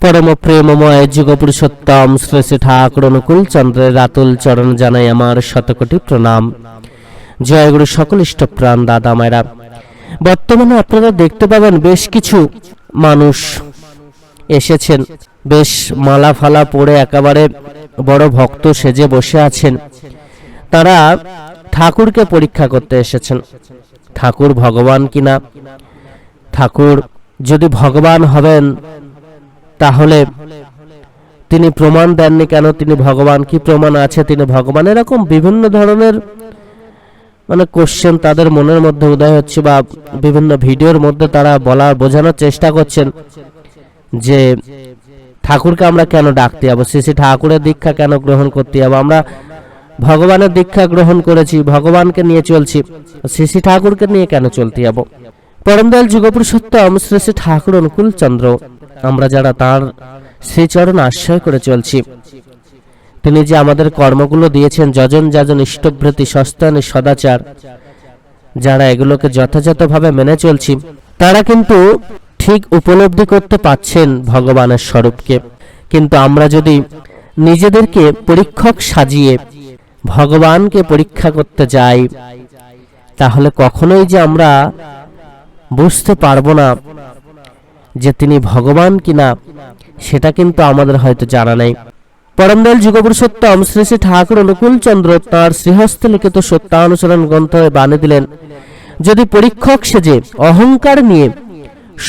পরম প্রেমময় যুগপুরুষোত্তম শ্রী শ্রী ঠাকুর অনুকূল চন্দ্রের রাতুল চরণ জানাই আমার শতকোটি প্রণাম। জয়গুরু সকল ইষ্টপ্রাণ দাদা মায়েরা। বর্তমানে আপনারা দেখতে পাবেন বেশ কিছু মানুষ এসেছেন। বেশ মালা ফালা পরে একেবারে বড় ভক্ত সেজে বসে আছেন। তারা ঠাকুরকে পরীক্ষা করতে এসেছেন। ঠাকুর ভগবান কিনা? ঠাকুর যদি ভগবান হবেন তাহলে তিনি প্রমাণ দেননি কেন? তিনি ভগবান। কি প্রমাণ আছে? তিনি ভগবান। এরকম বিভিন্ন ধরনের মানে কোশ্চেন তাদের মনের মধ্যে উদয় হচ্ছে বা বিভিন্ন ভিডিওর মধ্যে তারা বলার বোঝানোর চেষ্টা করছেন যে ঠাকুরকে আমরা কেন ডাকতে যাব? শ্রী শ্রী ঠাকুরের দীক্ষা কেন গ্রহণ করতে যাব? আমরা ভগবানের দীক্ষা গ্রহণ করেছি, ভগবানকে নিয়ে চলছি। শ্রী শ্রী ঠাকুরকে নিয়ে কেন চলতে যাব? পরমদয়াল যুগপুরুষোত্তম শ্রী শ্রী ঠাকুর অনুকূল চন্দ্র। আমরা যারা তার শ্রীচরণ আশ্রয় করে চলছি। তিনি যে আমাদের কর্মগুলো দিয়েছেন, যজন যাজন ইষ্টভৃতি সস্তানি সদাচার, যারা এগুলোকে যথাযথভাবে মেনে চলছি, তারা কিন্তু ঠিক উপলব্ধি করতে পাচ্ছেন ভগবানের স্বরূপকে। কিন্তু আমরা যদি নিজেদেরকে পরীক্ষক সাজিয়ে ভগবানকে পরীক্ষা করতে যাই, তাহলে কখনোই যে আমরা বুঝতে পারব না। যে তিনি ভগবান কিনা, সেটা কিন্তু আমাদের হয়তো জানা নেই। পরমদয়াল যুগপুরুষোত্তম শ্রী শ্রী ঠাকুর অনুকূল চন্দ্র তাঁর শ্রীহস্ত লিখিত সত্যানুসরণ গ্রন্থে বানে দিলেন, যদি পরীক্ষক সেজে অহংকার নিয়ে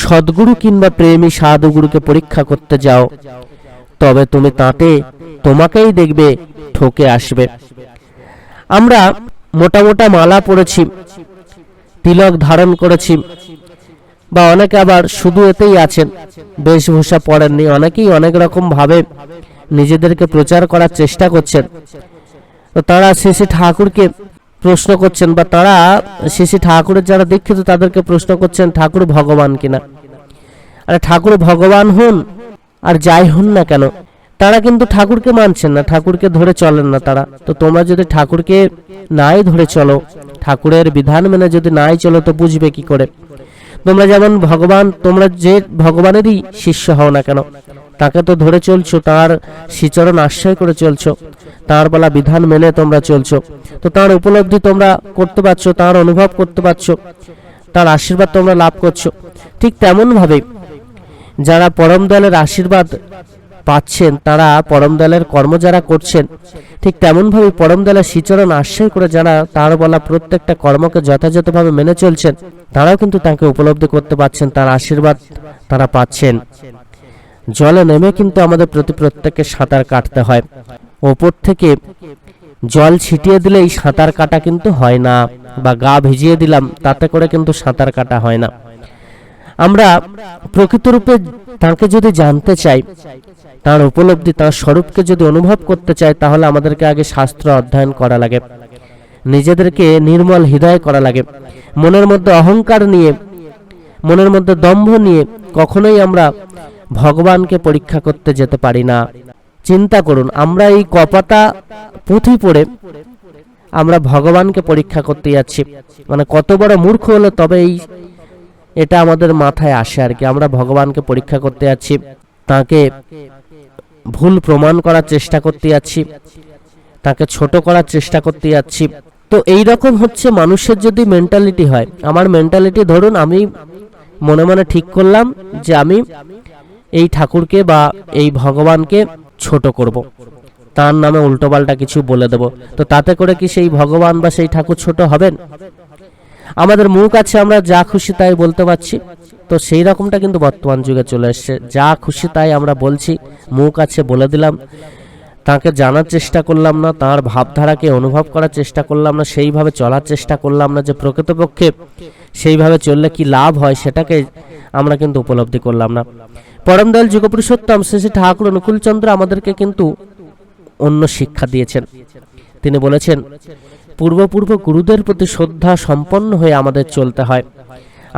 সদ্গুরু কিংবা প্রেমী সাধুগুরুকে পরীক্ষা করতে যাও, তবে তুমি তাতে তোমাকেই দেখবে, ঠকে আসবে। আমরা মোটা মোটা মালা পড়েছি তিলক ধারণ করেছি বা অনেকে আবার শুধু এতেই আছেন। বেশভূষা পড়েননি। অনেকেই অনেক রকম ভাবে নিজেদেরকে প্রচার করার চেষ্টা করছেন। তো তারা শ্রী ঠাকুরকে প্রশ্ন করছেন বা তারা শ্রী ঠাকুরের যারা দীক্ষিত তাদেরকে প্রশ্ন করছেন, ঠাকুর ভগবান কিনা? আর ঠাকুর ভগবান হন আর যাই হন না কেন, তারা কিন্তু ঠাকুরকে মানছেন না, ঠাকুরকে ধরে চলেন না তারা। তো তোমরা যদি ঠাকুরকে নাই ধরে চলো, ঠাকুরের বিধান মেনে যদি নাই চলো তো বুঝবে কি করে? তোমরা যেমন ভগবান, তোমরা যে ভগবানেরই শিষ্য হও না কেন? তাকে তো ধরে চলছো, তার সিচরণ আশ্রয় করে চলছো। তার বলা বিধান মেনে তোমরা চলছো। তো তার উপলব্ধি তোমরা করতে পারছ, তার অনুভব করতে পারছ, তার আশীর্বাদ তোমরা লাভ করছ। ঠিক তেমনভাবে যারা পরম দলের আশীর্বাদ পাচ্ছেন, তারা পরম দয়ালের কর্ম যারা করছেন, ঠিক তেমনভাবে পরম দয়ালের শ্রীচরণ আশ্রয় করে যারা তার বলা প্রত্যেকটা কর্মকে যথাযথভাবে মেনে চলছেন, তারাও কিন্তু তাকে উপলব্ধি করতে পারছেন তার আশীর্বাদ তারা পাচ্ছেন। জলে নেমে কিন্তু আমাদের প্রতি প্রত্যেককে সাঁতার কাটতে হয়। ওপর থেকে জল ছিটিয়ে দিলেই সাঁতার কাটা কিন্তু হয় না, বা গা ভিজিয়ে দিলাম, তাতে করে কিন্তু সাঁতার কাটা হয় না। আমরা প্রকৃত রূপে তাকে যদি জানতে চাই, তার উপলব্ধি, তার স্বরূপকে যদি অনুভব করতে চাই, তাহলে আমাদেরকে আগে শাস্ত্র অধ্যয়ন করা লাগে। নিজেদেরকে নির্মল হৃদয় করা লাগে। মনের মধ্যে অহংকার নিয়ে, মনের মধ্যে দম্ভ নিয়ে কখনোই আমরা ভগবানকে পরীক্ষা করতে যেতে পারি না। চিন্তা করুন, আমরা এই কপাতা পুঁথি পড়ে আমরা ভগবানকে পরীক্ষা করতে যাচ্ছি। মানে কত বড় মূর্খ হলে, তবে এই এটা আমাদের মাথায় আসে আর কি। আমরা ভগবানকে পরীক্ষা করতে যাচ্ছি, তাকে ভুল প্রমাণ করার চেষ্টা করতে যাচ্ছি, তাকে ছোট করার চেষ্টা করতে যাচ্ছি। তো এই রকম হচ্ছে মানুষের যদি মেন্টালিটি হয়। আমার মেন্টালিটি ধরুন, আমি মনে মনে ঠিক করলাম যে আমি এই ঠাকুরকে বা এই ভগবানকে ছোট করব। তার নামে উল্টোপাল্টা কিছু বলে দেব। তো তাতে করে কি সেই ভগবান বা সেই ঠাকুর ছোট হবেন? আমাদের মুখ আছে, আমরা যা খুশি তাই বলতে পারছি। তো সেই রকমটা কিন্তু বর্তমান যুগে চলে এসছে। যা খুশি তাই আমরা বলছি, মুখ আছে বলে দিলাম। তাকে জানার চেষ্টা করলাম না, তার ভাবধারাকে অনুভব করার চেষ্টা করলাম না, সেইভাবে চলার চেষ্টা করলাম না যে প্রকৃতপক্ষে সেইভাবে চললে কি লাভ হয় সেটাকে আমরা কিন্তু উপলব্ধি করলাম না। পরম দয়াল যুগপুরুষোত্তম শ্রী শ্রী ঠাকুর অনুকূলচন্দ্র আমাদেরকে কিন্তু অন্য শিক্ষা দিয়েছেন। তিনি বলেছেন পূর্বপূর্ব গুরুদের প্রতি শ্রদ্ধা সম্পন্ন হয়ে আমাদের চলতে হয়।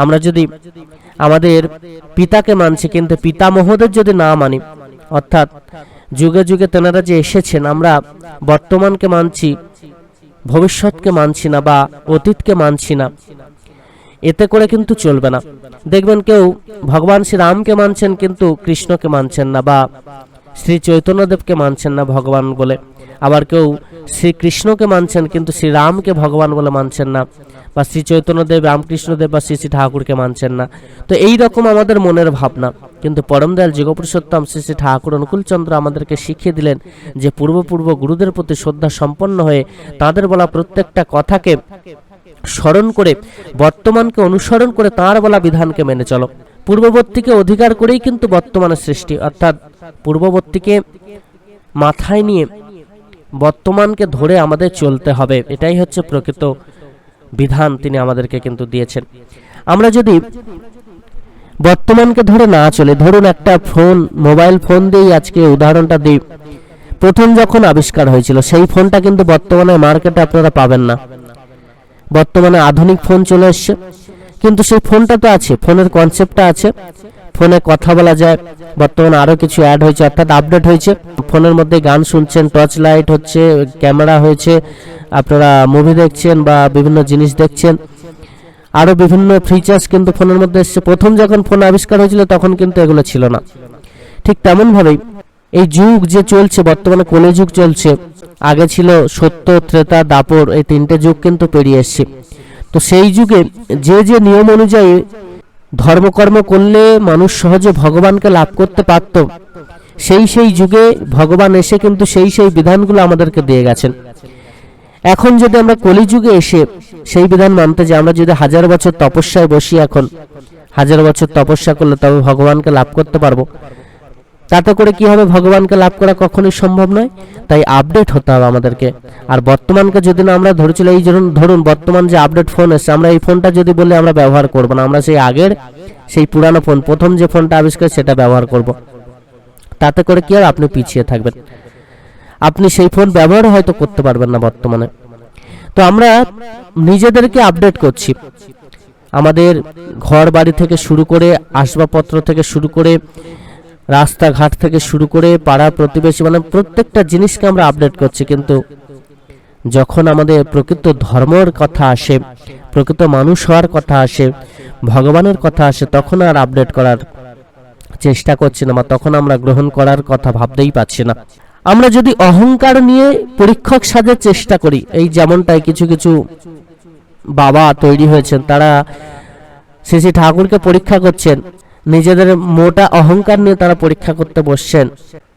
আমরা যদি আমাদের পিতাকে মানছি, কিন্তু পিতামহদের যদি না মানি, অর্থাৎ যুগে যুগে তেনারা যে এসেছেন, আমরা বর্তমানকে মানছি, ভবিষ্যৎকে মানছি না বা অতীতকে মানছি না। এতে করে কিন্তু চলবে না। দেখবেন কেউ ভগবান শ্রী রামকে মানছেন, কিন্তু কৃষ্ণকে মানছেন না বা শ্রী চৈতন্যদেবকে মানছেন না ভগবান বলে। আবার কেউ শ্রীকৃষ্ণকে মানছেন, কিন্তু শ্রীরামকে ভগবান বলে মানছেন না, বা শ্রী চৈতন্যদেব, রামকৃষ্ণদেব বা শ্রী শ্রী ঠাকুরকে মানছেন না। তো এই রকম আমাদের মনের ভাবনা। কিন্তু পরমদয়াল যুগপুরুষোত্তম শ্রী শ্রী ঠাকুর অনুকূলচন্দ্র আমাদেরকে শিখিয়ে দিলেন যে পূর্বপূর্ব গুরুদের প্রতি শ্রদ্ধা সম্পন্ন হয়ে তাদের বলা প্রত্যেকটা কথাকে স্মরণ করে, বর্তমানকে অনুসরণ করে তাঁর বলা বিধানকে মেনে চলো। পূর্ববর্তীকে অধিকার করেই কিন্তু বর্তমানের সৃষ্টি। অর্থাৎ পূর্ববর্তীকে মাথায় নিয়ে বর্তমানকে ধরে আমাদের চলতে হবে। এটাই হচ্ছে প্রকৃত বিধান তিনি আমাদেরকে কিন্তু দিয়েছেন। আমরা যদি বর্তমানকে ধরে না চলে, ধরুন একটা ফোন, মোবাইল ফোন দিয়েই আজকে উদাহরণটা দিই। প্রথম যখন আবিষ্কার হয়েছিল, সেই ফোনটা কিন্তু বর্তমানে মার্কেটে আপনারা পাবেন না। বর্তমানে আধুনিক ফোন চলে এসছে। কিন্তু সেই ফোনটা তো আছে, ফোনের কনসেপ্টটা আছে। ফোনে কথা বলা যায়। বর্তমানে আরও কিছু অ্যাড হয়েছে, অর্থাৎ আপডেট হয়েছে। ফোনের মধ্যে গান শুনছেন টর্চ লাইট হচ্ছে ক্যামেরা হয়েছে, আপনারা মুভি দেখছেন বা বিভিন্ন জিনিস দেখছেন। আরও বিভিন্ন ফিচার্স কিন্তু ফোনের মধ্যে এসছে। প্রথম যখন ফোন আবিষ্কার হয়েছিল, তখন কিন্তু এগুলো ছিল না। ঠিক তেমনভাবেই এই যুগ যে চলছে, বর্তমানে কলে যুগ চলছে, আগে ছিল সত্য, ত্রেতা, দাপর, এই তিনটে যুগ কিন্তু পেরিয়ে এসছে। তো সেই যুগে যে যে নিয়ম অনুযায়ী ধর্মকর্ম করলে মানুষ সহজে ভগবানকে লাভ করতে পারত। সেই সেই যুগে ভগবান এসে কিন্তু সেই সেই বিধানগুলো আমাদেরকে দিয়ে গেছেন। এখন যদি আমরা কলিযুগে এসে সেই বিধান মানতে যাই, আমরা যদি হাজার বছর তপস্যায় বসি এখন, হাজার বছর তপস্যা করলে তবে ভগবানকে লাভ করতে পারব। তাতে করে কি হবে? ভগবানকে লাভ করা কখনোই সম্ভব নয়। তাই আপডেট হতে হবে আমাদেরকে। আর বর্তমানকে যদি না আমরা ধরেছিল, এই ধরুন ধরুন বর্তমান যে আপডেট ফোন এসছে, আমরা এই ফোনটা যদি বলে, আমরা ব্যবহার করব না। আমরা সেই আগের, সেই পুরানো ফোন প্রথম যে ফোনটা আবিষ্কার, সেটা ব্যবহার করব। তাতে করে কি হবে আপনি পিছিয়ে থাকবেন। আপনি সেই ফোন ব্যবহার হয়তো করতে পারবেন না বর্তমানে। তো আমরা নিজেদেরকে আপডেট করছি। আমাদের ঘর বাড়ি থেকে শুরু করে আসবাবপত্র থেকে শুরু করে রাস্তাঘাট থেকে শুরু করে পাড়া প্রতিবেশী মানে প্রত্যেকটা জিনিসকে আমরা আপডেট করছি। কিন্তু যখন আমাদের প্রকৃত ধর্মর কথা আসে, প্রকৃত মানুষ হওয়ার কথা আসে, ভগবানের কথা আসে, তখন আর আপডেট করার চেষ্টা করছি না, বা তখন আমরা গ্রহণ করার কথা ভাবতেই পাচ্ছি না। আমরা যদি অহংকার নিয়ে পরীক্ষক সাজার চেষ্টা করি, এই যেমনটাই কিছু কিছু বাবা তৈরি হয়েছেন, তারা শ্রী শ্রী ঠাকুরকে পরীক্ষা করছেন নিজেদের মোটা অহংকার নিয়ে তারা পরীক্ষা করতে বসছেন।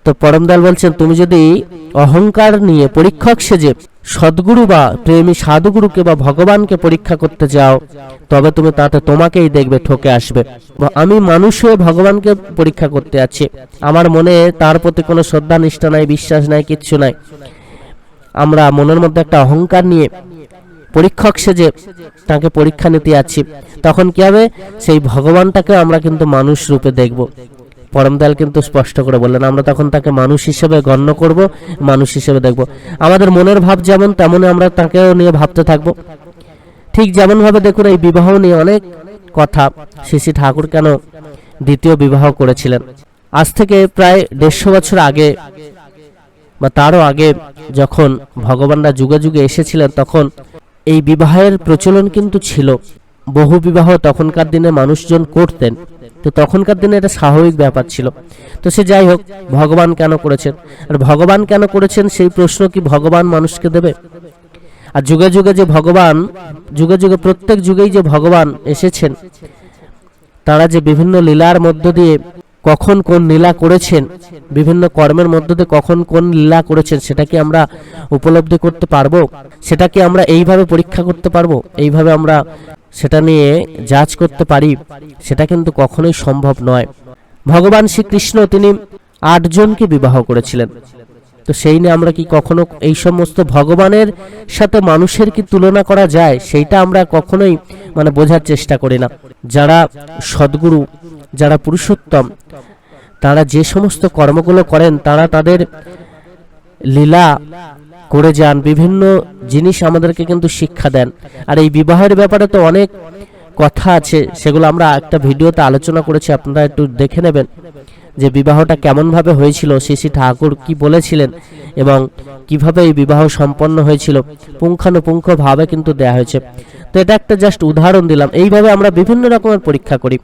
তো পরমদয়াল বলছেন, তুমি যদি অহংকার নিয়ে পরীক্ষক সেজে সদ্গুরু বা প্রেমী সাধুগুরুকে বা ভগবানকে পরীক্ষা করতে যাও, তবে তুমি তাতে তোমাকেই দেখবে, ঠকে আসবে। আমি মানুষ হয়ে ভগবানকে পরীক্ষা করতে আছি আমার মনে তার প্রতি কোনো শ্রদ্ধা, নিষ্ঠা নাই, বিশ্বাস নাই, কিচ্ছু নাই। আমরা মনের মধ্যে একটা অহংকার নিয়ে পরীক্ষক সেজে তাকে পরীক্ষা নিতে আছি তখন কি হবে? সেই ভগবানটাকে আমরা কিন্তু মানুষ রূপে দেখব। পরমদয়াল কিন্তু স্পষ্ট করে বললেন, আমরা তখন তাকে মানুষ হিসেবে গণ্য করব, মানুষ হিসেবে দেখব। আমাদের মনের ভাব যেমন তেমনই আমরা তাকেও নিয়ে ভাবতে থাকব। ঠিক যেমনভাবে দেখুন, এই বিবাহ নিয়ে অনেক কথা শ্রী ঠাকুর কেন দ্বিতীয় বিবাহ করেছিলেন? আজ থেকে প্রায় দেড়শো বছর আগে বা তারও আগে যখন ভগবানরা যুগে যুগে এসেছিলেন, তখন এই বিবাহের প্রচলন কিন্তু ছিল। বহু বিবাহ তখনকার দিনে মানুষজন করতেন। তো তখনকার দিনে এটা স্বাভাবিক ব্যাপার ছিল। তো সে যাই হোক, ভগবান কেন করেছেন? আর ভগবান কেন করেছেন সেই প্রশ্ন কি ভগবান মানুষকে দেবে? আর যুগে যুগে যে ভগবান, যুগে যুগে প্রত্যেক যুগেই যে ভগবান এসেছেন, তারা যে বিভিন্ন লীলার মধ্য দিয়ে কখন কোন লীলা করেছেন, বিভিন্ন কর্মের মধ্য দিয়ে কখন কোন লীলা করেছেন, সেটা কি আমরা উপলব্ধি করতে পারব? সেটা কি আমরা এইভাবে পরীক্ষা করতে পারব? এইভাবে আমরা সেটা নিয়ে জাজ করতে পারি? সেটা কিন্তু কখনোই সম্ভব নয়। ভগবান শ্রীকৃষ্ণ তিনি আটজনকে বিবাহ করেছিলেন। তো সেই নিয়ে আমরা কি কখনো এই সমস্ত ভগবানের সাথে মানুষের কি তুলনা করা যায়? সেইটা আমরা কখনোই মানে বোঝার চেষ্টা করি না। যারা সদ্গুরু যারা পুরুষোত্তম, তারা যে সমস্ত কর্মগুলো করেন, তারা তাদের লীলা করে যান, বিভিন্ন জিনিস আমাদেরকে কিন্তু শিক্ষা দেন। আর এই বিবাহের ব্যাপারে তো অনেক কথা আছে, সেগুলো আমরা একটা ভিডিওতে আলোচনা করেছি, আপনারা একটু দেখে নেবেন যে বিবাহটা কেমনভাবে হয়েছিল শ্রী ঠাকুর কি বলেছিলেন এবং কীভাবে এই বিবাহ সম্পন্ন হয়েছিল, পুঙ্খানুপুঙ্খভাবে কিন্তু দেয়া হয়েছে। তো এটা একটা জাস্ট উদাহরণ দিলাম। এইভাবে আমরা বিভিন্ন রকমের পরীক্ষা করি।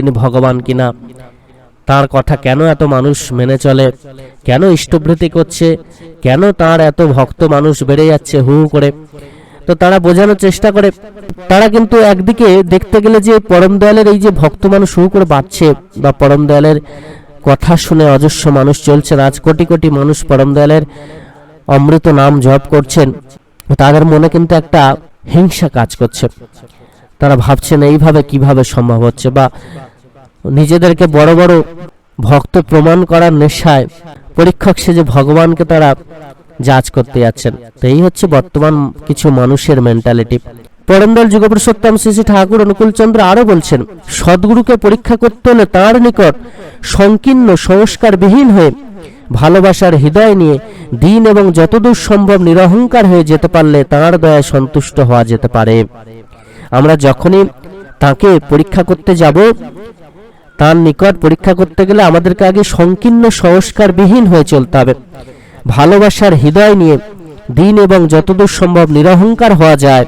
ভগবান কিনা? তার কথা কেন এত মানুষ মেনে চলে? কেন ইষ্টভৃতি করছে? কেন তার এত ভক্ত মানুষ বেড়ে যাচ্ছে হু করে? তো তারা বোঝানোর চেষ্টা করে। তারা কিন্তু একদিকে দেখতে গেলে যে পরম দয়ালের এই যে ভক্ত মানুষ হু করে বাড়ছে বা পরম দয়ালের কথা শুনে অজস্র মানুষ চলছেন, আজ কোটি কোটি মানুষ পরম দয়ালের অমৃত নাম জপ করছেন। তাদের মনে কিন্তু একটা হিংসা কাজ করছে। তারা ভাবছেন এইভাবে কীভাবে সম্ভব হচ্ছে? বা নিজেদেরকে বড় বড় ভক্ত প্রমাণ করার নেশায় পরীক্ষক সেজে ভগবানকে তারা জাজ করতে যাচ্ছেন। তো এই হচ্ছে বর্তমান কিছু মানুষের মেন্টালিটি পরমদল যুগপুরুষোত্তম শ্রী শ্রী ঠাকুর অনুকূলচন্দ্র আরও বলছেন, সদ্গুরুকে পরীক্ষা করতে হলে তার নিকট সংকীর্ণ, সংস্কারবিহীন হয়ে ভালোবাসার হৃদয় নিয়ে দিন এবং যতদূর সম্ভব নিরহংকার হয়ে যেতে পারলে তাঁর দয়ায় সন্তুষ্ট হওয়া যেতে পারে। আমরা যখনই তাকে পরীক্ষা করতে যাব, তার নিকট পরীক্ষা করতে গেলে আমাদেরকে আগে সংকীর্ণ সংস্কারবিহীন হয়ে চলতে হবে। ভালোবাসার হৃদয় নিয়ে দিন এবং যতদূর সম্ভব নিরহংকার হওয়া যায়,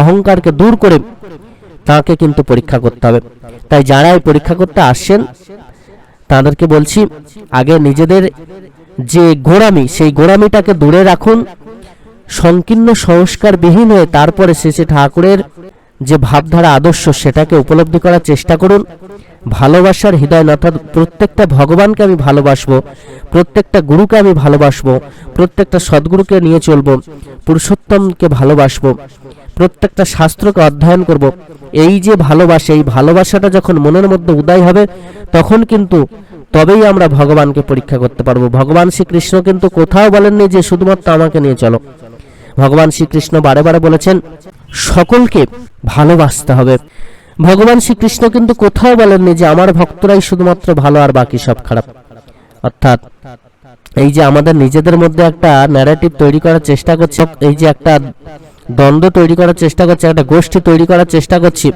অহংকারকে দূর করে তাকে কিন্তু পরীক্ষা করতে হবে। তাই যারা এই পরীক্ষা করতে আসছেন, তাদেরকে বলছি, আগে নিজেদের যে গোড়ামি, সেই গোড়ামিটাকে দূরে রাখুন, সংকীর্ণ সংস্কারবিহীন হয়ে তারপরে শেষে ঠাকুরের যে ভাবধারা আদর্শ সেটাকে উপলব্ধি করার চেষ্টা করুন। ভালোবাসার হৃদয় অর্থাৎ প্রত্যেকটা ভগবানকে আমি ভালোবাসবো, প্রত্যেকটা গুরুকে আমি ভালোবাসবো, প্রত্যেকটা সদ্গুরুকে নিয়ে চলবো, পুরুষোত্তমকে ভালোবাসবো, প্রত্যেকটা শাস্ত্রকে অধ্যয়ন করব। এই যে ভালোবাসা, এই ভালোবাসাটা যখন মনের মধ্যে উদয় হবে, তখন কিন্তু তবেই আমরা ভগবানকে পরীক্ষা করতে পারব। ভগবান শ্রীকৃষ্ণ কিন্তু কোথাও বলেননি যে শুধুমাত্র আমাকে নিয়ে চলো। ভগবান শ্রীকৃষ্ণ বারে বারে বলেছেন, সকলকে ভালোবাসতে হবে। ভগবান শ্রীকৃষ্ণ কিন্তু কোথাও বলেননি যে আমার ভক্তরাই শুধুমাত্র ভালো আর বাকি সব খারাপ। অর্থাৎ এই যে আমাদের নিজেদের মধ্যে একটা ন্যারেটিভ তৈরি করার চেষ্টা করছে, এই যে একটা দ্বন্দ্ব তৈরি করার চেষ্টা করছে, একটা গোষ্ঠী তৈরি করার চেষ্টা করছি,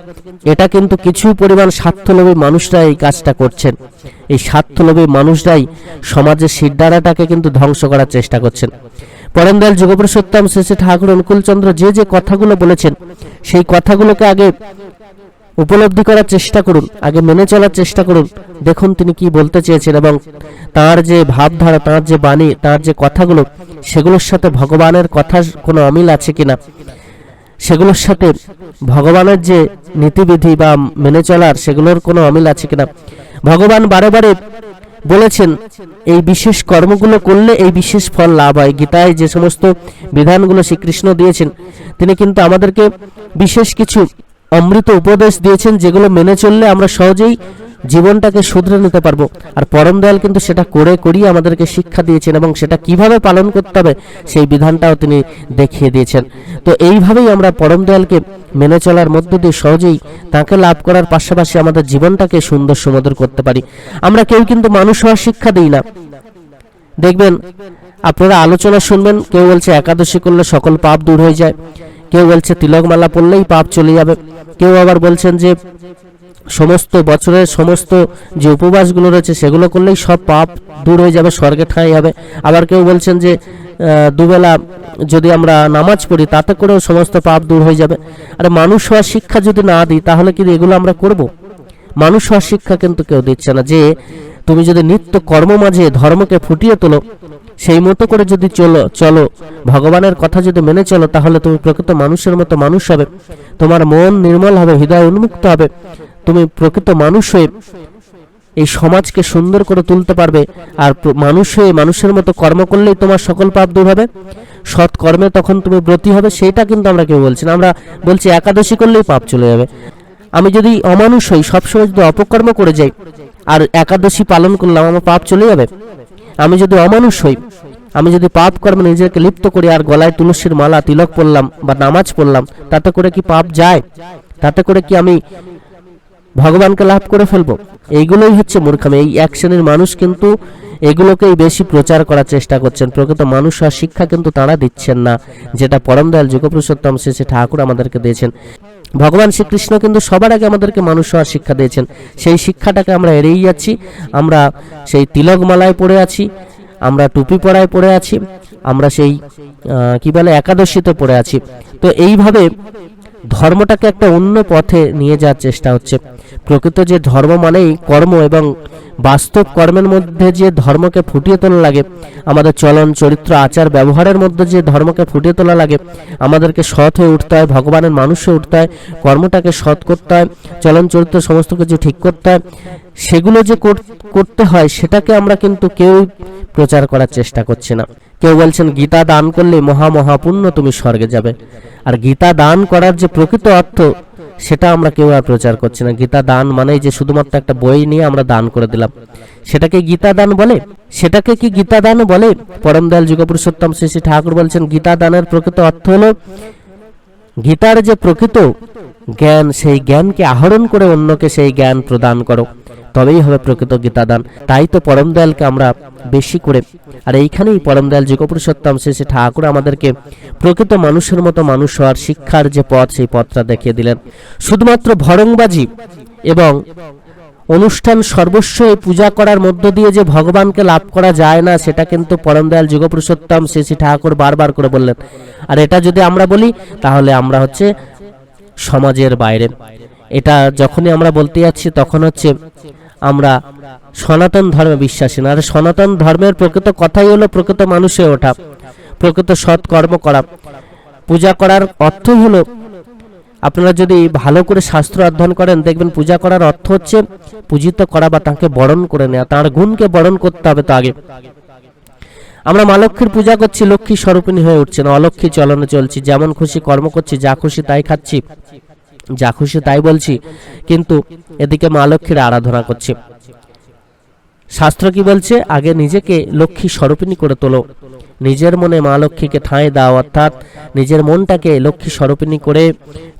এটা কিন্তু কিছু পরিমাণ স্বার্থলোভী মানুষরা এই কাজটা করছেন। এই স্বার্থলোভী মানুষরাই সমাজের সিদ্ধারাটাকে কিন্তু ধ্বংস করার চেষ্টা করছেন। পরমদয়াল যুগপুরুষোত্তম শেষে ঠাকুর অনুকূলচন্দ্র যে যে কথাগুলো বলেছেন, সেই কথাগুলোকে আগে উপলব্ধি করার চেষ্টা করুন, আগে মেনে চলার চেষ্টা করুন। দেখুন তিনি কি বলতে চেয়েছেন এবং তার যে ভাবধারা, তার যে বাণী, তার যে কথাগুলো, সেগুলোর সাথে ভগবানের কথার কোনো অমিল আছে কিনা? সেগুলোর সাথে ভগবানের যে নীতিবিধি বা মেনে চলার, সেগুলোর কোনো অমিল আছে কিনা? ভগবান বারে বারে বলেছেন, এই বিশেষ কর্মগুলো করলে এই বিশেষ ফল লাভ হয়। গীতায় যে সমস্ত বিধানগুলো শ্রীকৃষ্ণ দিয়েছেন, তিনি কিন্তু আমাদেরকে বিশেষ কিছু অমৃত উপদেশ দিয়েছেন, যেগুলো মেনে চললে আমরা সহজেই জীবনটাকে শুধরে নিতে পারব। আর পরম দয়াল কিন্তু সেটা করে করিয়ে আমাদেরকে শিক্ষা দিয়েছেন এবং সেটা কীভাবে পালন করতে হবে সেই বিধানটাও তিনি দেখিয়ে দিয়েছেন। তো এইভাবেই আমরা পরম দয়ালকে মেনে চলার মধ্য দিয়ে সহজেই তাকে লাভ করার পাশাপাশি আমাদের জীবনটাকে সুন্দর সুমধুর করতে পারি। আমরা কেউ কিন্তু মানুষ হওয়ার শিক্ষা দিই না। দেখবেন, আপনারা আলোচনা শুনবেন, কেউ বলছে একাদশী করলে সকল পাপ দূর হয়ে যায়। কেউ বলছে তিলকমালা পড়লেই পাপ চলে যাবে। কেউ আবার বলছেন যে সমস্ত বছরের সমস্ত যে উপবাসগুলো রয়েছে সেগুলো করলেই সব পাপ দূর হয়ে যাবে, স্বর্গে ঠাঁই হবে। আবার কেউ বলছেন যে দুবেলা যদি আমরা নামাজ পড়ি, তাতে করেও সমস্ত পাপ দূর হয়ে যাবে। আর মানুষ হওয়ার শিক্ষা যদি না দিই, তাহলে কি এগুলো আমরা করব? মানুষ হওয়ার শিক্ষা কিন্তু কেউ দিচ্ছে না যে, তুমি যদি নিত্য কর্ম মাঝে ধর্মকে ফুটিয়ে তোলো, সেই মতো করে যদি চলো চলো, ভগবানের কথা যদি মেনে চলো, তাহলে তুমি প্রকৃত মানুষের মতো মানুষ হবে। তোমার মন নির্মল হবে, হৃদয় উন্মুক্ত হবে। তুমি প্রকৃত মানুষ হয়ে এই সমাজকে সুন্দর করে তুলতে পারবে। আর মানুষ হয়ে মানুষের মতো কর্ম করলেই তোমার সকল পাপ দূর হবে। সৎ কর্মে তখন তুমি ব্রতী হবে, সেটা কিন্তু আমরা কেউ বলছি না। আমরা বলছি একাদশী করলেই পাপ চলে যাবে। আমি যদি অমানুষ হই, সবসময় যদি অপকর্ম করে যাই, আর একাদশী পালন করলাম, আমার পাপ চলে যাবে। আমি যদি অমানুষ হই, আমি যদি পাপ কর্মে নিজেকে লিপ্ত করি, আর গলায় তুলসীর মালা, তিলক পড়লাম বা নামাজ পড়লাম, তাতে করে কি পাপ যায়? তাতে করে কি আমি ভগবানকে লাভ করে ফেলব। এইগুলোই হচ্ছে মূর্খামি এই এক শ্রেণির মানুষ কিন্তু এগুলোকেই বেশি প্রচার করার চেষ্টা করছেন। প্রকৃত মানুষ আর শিক্ষা কিন্তু তারা দিচ্ছেন না, যেটা পরম দয়াল যুগপুরুষোত্তম শেষে ঠাকুর আমাদেরকে দিয়েছেন। ভগবান শ্রীকৃষ্ণ কিন্তু সবার আগে আমাদেরকে মানুষ হওয়ার শিক্ষা দিয়েছেন। সেই শিক্ষাটাকে আমরা এড়িয়ে যাচ্ছি। আমরা সেই তিলকমালায় পড়ে আছি, আমরা টুপি পরায় পড়ে আছি, আমরা সেই কি বলে, একাদশীতে পড়ে আছি। তো এইভাবে ধর্মটাকে একটা অন্য পথে নিয়ে যাওয়ার চেষ্টা হচ্ছে। প্রকৃত যে ধর্ম মানেই কর্ম এবং বাস্তব কর্মের মধ্যে যে ধর্মকে ফুটিয়ে তোলা লাগে, আমাদের চলন, চরিত্র, আচার, ব্যবহারের মধ্যে যে ধর্মকে ফুটিয়ে তোলা লাগে, আমাদেরকে সৎ হয়ে উঠতে হয়, ভগবানের মানুষ হয়ে উঠতে হয়, কর্মটাকে সৎ করতে হয়, চলন, চরিত্র, সমস্ত কিছু ঠিক করতে হয়, সেগুলো যে কর- করতে হয়, সেটাকে আমরা কিন্তু কেউই প্রচার করার চেষ্টা করছি না। কেউ বলছেন, গীতা দান করলে মহা মহাপুণ্য তুমি স্বর্গে যাবে। আর গীতা দান করার যে প্রকৃত অর্থ সেটা আমরা কেউ আর প্রচার করছি না। গীতা দান মানে যে শুধুমাত্র একটা বই নিয়ে আমরা দান করে দিলাম। সেটাকে গীতা দান বলে? সেটাকে কি গীতা দান বলে? পরম দয়াল যুগপুরুষোত্তম শ্রী শ্রী ঠাকুর বলছেন, গীতা দানের প্রকৃত অর্থ হলো, গীতার যে প্রকৃত জ্ঞান, সেই জ্ঞানকে আহরণ করে অন্যকে সেই জ্ঞান প্রদান করো। তবেই হবে প্রকৃত গীতাদান। তাই তো পরম দয়ালকে আমরা বেশি করে, আর এইখানেই পরম দয়াল যুগপুরুষোত্তম শ্রী ঠাকুর আমাদেরকে প্রকৃত মানুষের মতো মানুষ হওয়ার শিক্ষার যে পথ, সেই পথটা দেখিয়ে দিলেন। শুধুমাত্র ভরংবাজি এবং অনুষ্ঠান সর্বস্ব এই পূজা করার মধ্য দিয়ে যে ভগবানকে লাভ করা যায় না, সেটা কিন্তু পরম দয়াল যুগপুরুষোত্তম শ্রী শ্রী ঠাকুর বারবার করে বললেন। আর এটা যদি আমরা বলি, তাহলে আমরা হচ্ছে সমাজের বাইরে। এটা যখনই আমরা বলতে যাচ্ছি, তখন হচ্ছে আমরা সনাতন ধর্মে বিশ্বাসী না। আর সনাতন ধর্মের প্রকৃত কথাই হলো প্রকৃত মানুষে ওঠা। প্রকৃত সৎ কর্ম করা। পূজা করার অর্থই হলো, আপনারা যদি ভালো করে শাস্ত্র অধ্যয়ন করেন, দেখবেন পূজা করার অর্থ হচ্ছে পূজিত করা বা তাকে বরণ করে নেওয়া। তার গুণকে বরণ করতে হবে তো আগে। আমরা মা লক্ষ্মীর পূজা করছি, লক্ষ্মী স্বরূপিণী হয়ে উঠছে না। অলক্ষ্মী চলনে চলছি, যেমন খুশি কর্ম করছি, যা খুশি তাই খাচ্ছি। যা খুশি তাই বলছি। কিন্তু এদিকে মা লক্ষ্মীর আরাধনা করছি। শাস্ত্র কি বলছে? আগে নিজেকে লক্ষ্মী স্বরূপিণী করে তোলো। নিজের মনে মা লক্ষ্মীকে ঠাঁই দাও, অর্থাৎ নিজের মনটাকে লক্ষ্মী স্বরূপিণী করে,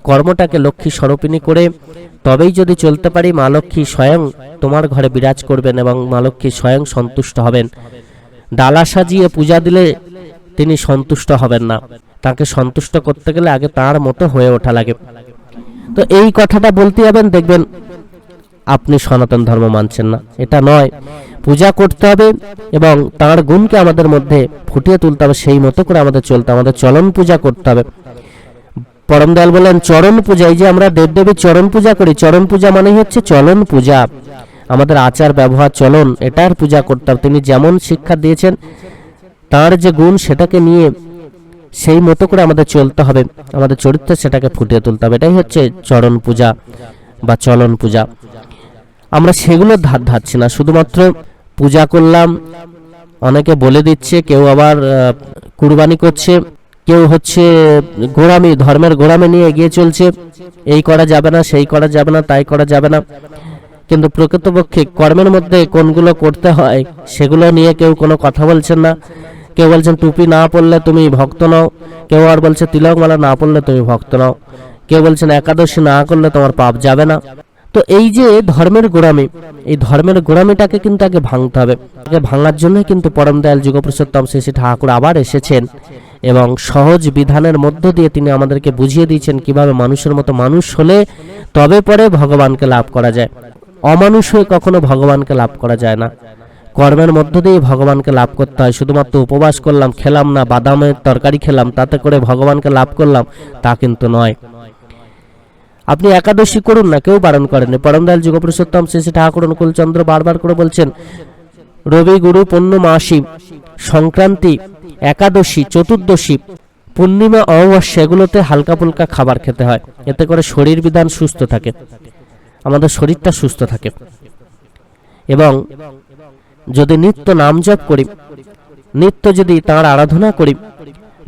কর্মটাকে লক্ষ্মী স্বরূপিণী করে। তবেই যদি চলতে পারি, মা লক্ষ্মী স্বয়ং তোমার ঘরে বিরাজ করবেন এবং মা লক্ষ্মী স্বয়ং সন্তুষ্ট হবেন। ডালা সাজিয়ে পূজা দিলে তিনি সন্তুষ্ট হবেন না। তাকে সন্তুষ্ট করতে গেলে আগে তার মতো হয়ে ওঠা লাগে। তো এই কথাটা বলতে যাবেন, দেখবেন আপনি সনাতন ধর্ম মানছেন না। এটা নয়। পূজা করতে হবে এবং তার গুণকে আমাদের মধ্যে ফুটিয়ে তুলতে হবে, সেই মতো করে আমাদের চলতে আমাদের চলন পূজা করতে হবে। পরম দয়াল বলেন চরণ পূজা, এই যে আমরা দেবদেবীর চরণ পূজা করি, চরণ পূজা মানেই হচ্ছে চলন পূজা। আমাদের আচার, ব্যবহার, চলন, এটার পূজা করতে হবে। তিনি যেমন শিক্ষা দিয়েছেন, তার যে গুণ সেটাকে নিয়ে সেই মতো করে আমাদের চলতে হবে। আমাদের চরিত্রে সেটাকে ফুটিয়ে তুলতে হবে। এটাই হচ্ছে চরণ পূজা বা চলন পূজা। আমরা সেগুলো ধার ধারছি না। শুধুমাত্র পূজা করলাম, অনেকে বলে দিচ্ছে, কেউ আবার কুরবানি করছে, কেউ হচ্ছে গোড়ামি, ধর্মের গোড়ামি নিয়ে এগিয়ে চলছে। এই করা যাবে না, সেই করা যাবে না, তাই করা যাবে না। কিন্তু প্রকৃতপক্ষে কর্মের মধ্যে কোনগুলো করতে হয়, সেগুলো নিয়ে কেউ কোনো কথা বলছেন না। কেউ বলছেন, টুপি না পড়লে তুমি ভক্ত নও। কেউ আর বলছে তিলকমালা না পড়লে তুমি ভক্ত নও। কেউ বলছেন, একাদশী না করলে তোমার পাপ যাবে না। তো এই যে ধর্মের গোড়ামি, এই ধর্মের গোড়ামিটাকে কিন্তু আগে ভাঙতে হবে। আগে ভাঙার জন্য কিন্তু পরম দয়াল যুগপুরুষোত্তম শ্রী শ্রী ঠাকুর আবার এসেছেন এবং সহজ বিধানের মধ্য দিয়ে তিনি আমাদেরকে বুঝিয়ে দিয়েছেন কীভাবে মানুষের মতো মানুষ হলে তবে পরে ভগবানকে লাভ করা যায়। অমানুষ হয়ে কখনো ভগবানকে লাভ করা যায় না। কর্মের মধ্য দিয়ে ভগবানকে লাভ করতে হয়। শুধুমাত্র উপবাস করলাম, খেলাম না, বাদামের তরকারি খেলাম, তাতে করে ভগবানকে লাভ করলাম, তা কিন্তু নয়। আপনি একাদশী করুন না, কেউ বারণ করেনি পরম দয়াল যুগপুরুষোত্তম শ্রী শ্রী ঠাকুর অনুকূলচন্দ্র বারবার করে বলছেন, রবি গুরু পূর্ণমাসী, সংক্রান্তি, একাদশী, চতুর্দশী, পূর্ণিমা, অমাবস্যা, এগুলোতে হালকা ফুলকা খাবার খেতে হয়। এতে করে শরীর বিধান সুস্থ থাকে। আমাদের শরীরটা সুস্থ থাকে। এবং যদি নিত্য নাম জপ করি, নিত্য যদি তাঁর আরাধনা করি,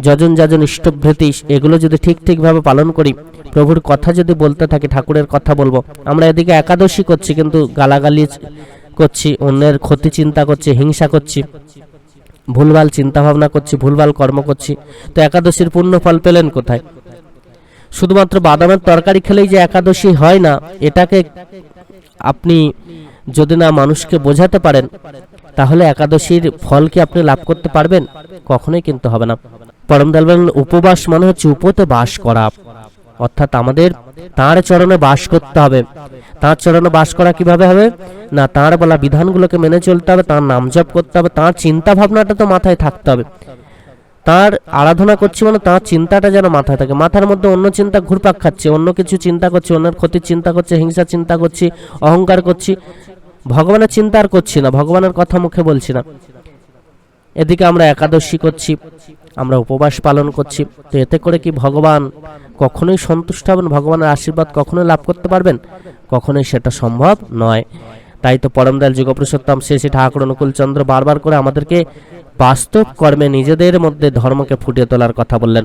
যজন যাজন ইষ্টভৃতি, এগুলো যদি ঠিক ঠিকভাবে পালন করি, প্রভুর কথা যদি বলতে থাকি, ঠাকুরের কথা বলব। আমরা এদিকে একাদশী করছি, কিন্তু গালাগালি করছি, অন্যের ক্ষতি চিন্তা করছি, হিংসা করছি, ভুলভাল চিন্তা ভাবনা করছি, ভুলভাল কর্ম করছি। তো একাদশীর পূর্ণ ফল পেলেন কোথায়? শুধুমাত্র বাদামের তরকারি খেলেই যে একাদশী হয় না, এটাকে আপনি যদি না মানুষকে বোঝাতে পারেন, তাহলে একাদশীর ফল কি আপনি লাভ করতে পারবেন? কখনোই কিন্তু হবে না। পরম দয়াল বলেন উপবাস মানে হচ্ছে উপতে বাস করা। অর্থাৎ আমাদের, তার চরণে বাস করতে হবে। তার চরণে বাস করা কীভাবে হবে? না, তার বলা বিধানগুলোকে মেনে চলতে হবে, তার নাম জপ করতে হবে, তার চিন্তা ভাবনাটা তো মাথায় থাকতে হবে। তার আরাধনা করছি মানে তার চিন্তাটা যেন মাথায় থাকে। মাথার মধ্যে অন্য চিন্তা ঘুরপাক খাচ্ছে, অন্য কিছু চিন্তা করছি, অন্যের ক্ষতির চিন্তা করছে হিংসা চিন্তা করছি, অহংকার করছি। ভগবানের চিন্তা আর করছি না, ভগবানের কথা মুখে বলছি না। এদিকে আমরা একাদশী করছি, আমরা উপবাস পালন করছি, তো এতে করে কি ভগবান কখনোই সন্তুষ্ট হবেন, ভগবানের আশীর্বাদ কখনোই লাভ করতে পারবেন? কখনোই সেটা সম্ভব নয়। তাই তো পরমদয়াল যুগপুরুষোত্তম শ্রী শ্রী ঠাকুর অনুকূল চন্দ্র বারবার করে আমাদেরকে বাস্তব কর্মে নিজেদের মধ্যে ধর্মকে ফুটিয়ে তোলার কথা বললেন।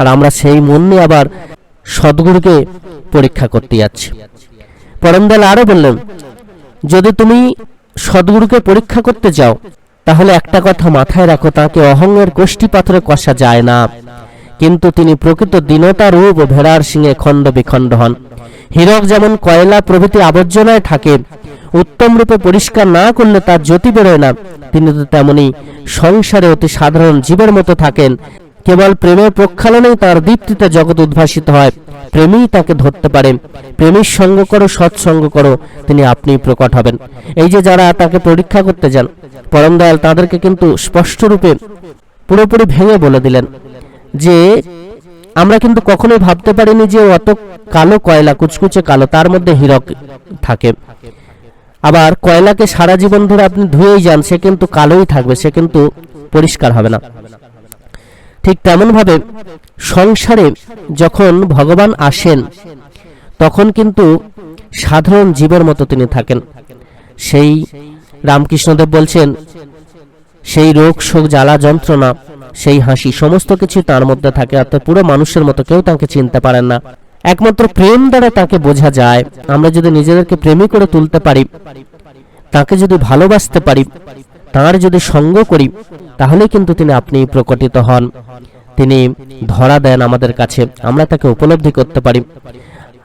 আর আমরা সেই মন নিয়ে আবার সদ্গুরুকে পরীক্ষা করতে যাচ্ছি। পরমদয়াল আরও বললেন যদি তুমি সদ্গুরুকে পরীক্ষা করতে যাও, তাহলে একটা কথা মাথায় রাখো, তাকে অহংয়ের কোষ্ঠী পাথরে কষা যায় না। কিন্তু তিনি প্রকৃত দীনতা রূপ ভেড়ার সিংহে খণ্ড বিখণ্ড হন। হীরক যেমন কয়লা প্রভৃতি আবর্জনায় থাকে, উত্তম রূপে পরিষ্কার না করলে তার জ্যোতি বেরোয় না। তিনি তো তেমনি সংসারে অতি সাধারণ জীবের মতো থাকেন কেবল প্রেমের প্রক্ষালনেই তার দীপ্তিতে জগৎ উদ্ভাসিত হয়। প্রেমই তাকে ধরতে পারে। প্রেমীর সঙ্গ করো, সৎসঙ্গ করো, তিনি আপনিই প্রকট হবেন। এই যে যারা তাকে পরীক্ষা করতে যান, পরম দয়াল তাদেরকে কিন্তু স্পষ্টরূপে পুরোপুরি ভেঙে বলে দিলেন যে, আমরা কিন্তু কখনোই ভাবতে পারিনি যে অত কালো কয়লা, কুচকুচে কালো, তার মধ্যে হীরক থাকে। আবার কয়লাকে সারা জীবন ধরে আপনি ধুয়েই যান, সে কিন্তু কালোই থাকবে, সে কিন্তু পরিষ্কার হবে না। ঠিক তেমনভাবে সংসারে যখন ভগবান আসেন, তখন কিন্তু সাধারণ জীবের মতো তিনি থাকেন। সেই রামকৃষ্ণদেব বলছেন, সেই রোগ, শোক, জ্বালা, যন্ত্রণা, সেই হাসি, সমস্ত কিছু তার মধ্যে থাকে অর্থাৎ পুরো মানুষের মতো কেউ তাকে চিনতে পারেন না। একমাত্র প্রেম দ্বারা তাকে বোঝা যায়। আমরা যদি নিজেদেরকে প্রেমী করে তুলতে পারি, তাকে যদি ভালোবাসতে পারি তার যদি সঙ্গ করি তাহলে কিন্তু তিনি আপনি প্রকটিত হন। তিনি ধরা দেন আমাদের কাছে, আমরা তাকে উপলব্ধি করতে পারি।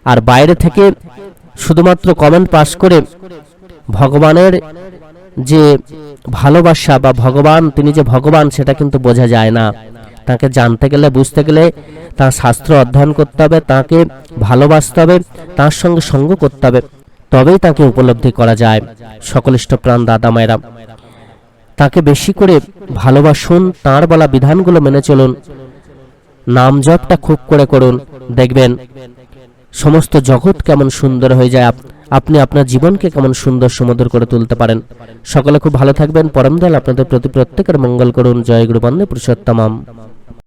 আর বাইরে থেকে শুধুমাত্র কমেন্ট পাস করে ভগবানের যে ভালোবাসা বা ভগবান, তিনি যে ভগবান, সেটা কিন্তু বোঝা যায় না। তাকে জানতে গেলে, বুঝতে গেলে তার শাস্ত্র অধ্যয়ন করতে হবে, তাকে ভালোবাসতে হবে, তার সঙ্গে সঙ্গ করতে হবে। তবেই তাকে উপলব্ধি করা যায়। সকলিষ্ঠ প্রাণ দাদা মায়েরা। তাকে বেশি করে ভালোবাসুন, তার বলা বিধানগুলো মেনে চলুন। নাম জপটা খুব করে করুন, দেখবেন সমস্ত জগৎ কেমন সুন্দর হয়ে যায়। আপনি আপনার জীবনকে কেমন সুন্দর সুমধুর করে তুলতে পারেন। সকলে খুব ভালো থাকবেন। পরমদয়াল আপনাদের প্রতি প্রত্যেকের মঙ্গল করুন। জয় গুরু বন্দে পুরুষোত্তমাম।